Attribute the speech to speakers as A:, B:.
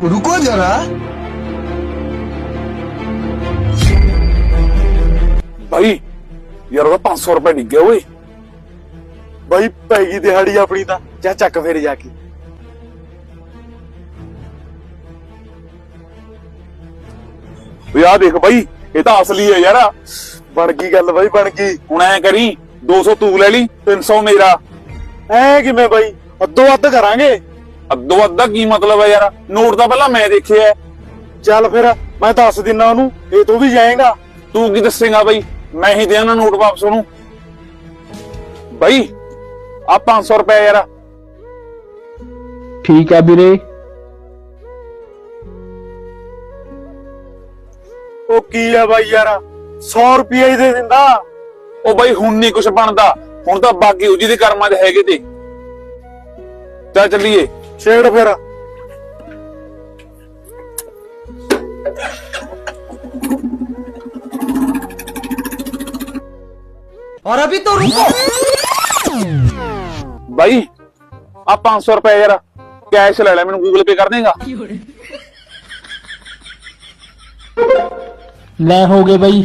A: रुको जरा
B: ਭਾਈ ਯਾਰ ਉਹਦਾ 500 ਰੁਪਏ ਡਿੱਗ ਗਿਆ ਓਏ
C: ਬਾਈ ਪੈ ਗਈ ਦਿਹਾੜੀ ਆਪਣੀ ਤਾਂ ਜਾ ਚੱਕ ਫੇਰ ਜਾ ਕੇ
B: ਓਏ ਆ ਦੇਖ ਬਾਈ ਇਹ ਤਾਂ ਅਸਲੀ ਹੈ ਯਾਰ
C: ਬਣ ਗਈ ਗੱਲ ਬਾਈ ਬਣ ਗਈ
B: ਹੁਣ ਐ ਕਰੀ 200 ਤੂੰ ਲੈ ਲਈ 300 ਮੇਰਾ
C: ਐ ਕਿਵੇਂ ਬਾਈ ਅੱਧੋ ਅੱਧ ਕਰਾਂਗੇ
B: ਅੱਧੋ ਅੱਧਾ ਕੀ ਮਤਲਬ ਹੈ ਯਾਰ? ਨੋਟ ਤਾਂ ਪਹਿਲਾਂ ਮੈਂ ਦੇਖਿਆ।
C: ਚੱਲ ਫਿਰ ਮੈਂ ਦੱਸ ਦਿੰਨਾ ਉਹਨੂੰ ਇਹ ਤੂੰ ਵੀ ਜਾਏਗਾ।
B: ਤੂੰ ਕੀ ਦੱਸੇਗਾ ਬਾਈ? ਮੈਂ ਹੀ ਦੇਣਾ ਨੋਟ ਵਾਪਸ ਉਹਨੂੰ। ਬਾਈ ਆ 500 ਰੁਪਏ ਯਾਰ।
D: ਠੀਕ ਆ ਵੀਰੇ।
C: ਉਹ ਕੀ ਆ ਬਾਈ ਯਾਰ 100 ਰੁਪਏ ਹੀ ਦੇ ਦਿੰਦਾ।
B: ਉਹ ਬਾਈ ਹੁਣ ਨਹੀਂ ਕੁਝ ਬਣਦਾ। ਹੁਣ ਤਾਂ ਬਾਕੀ ਉਹ ਜਿਹਦੇ ਕਰਮਾਂ 'ਚ ਹੈਗੇ ਤੇ। ਚੱਲ ਚੱਲੀਏ।
C: ਛੇੜ ਫਿਰ
A: और अभी तो रुको
B: ਬਾਈ ਆ 500 ਰੁਪਏ ਯਾਰ ਕੈਸ਼ ਲੈ ਲੈ ਮੈਨੂੰ ਗੂਗਲ ਪੇ ਕਰ ਦੇਗਾ
D: ਲੈ ਹੋ ਗਏ ਬਈ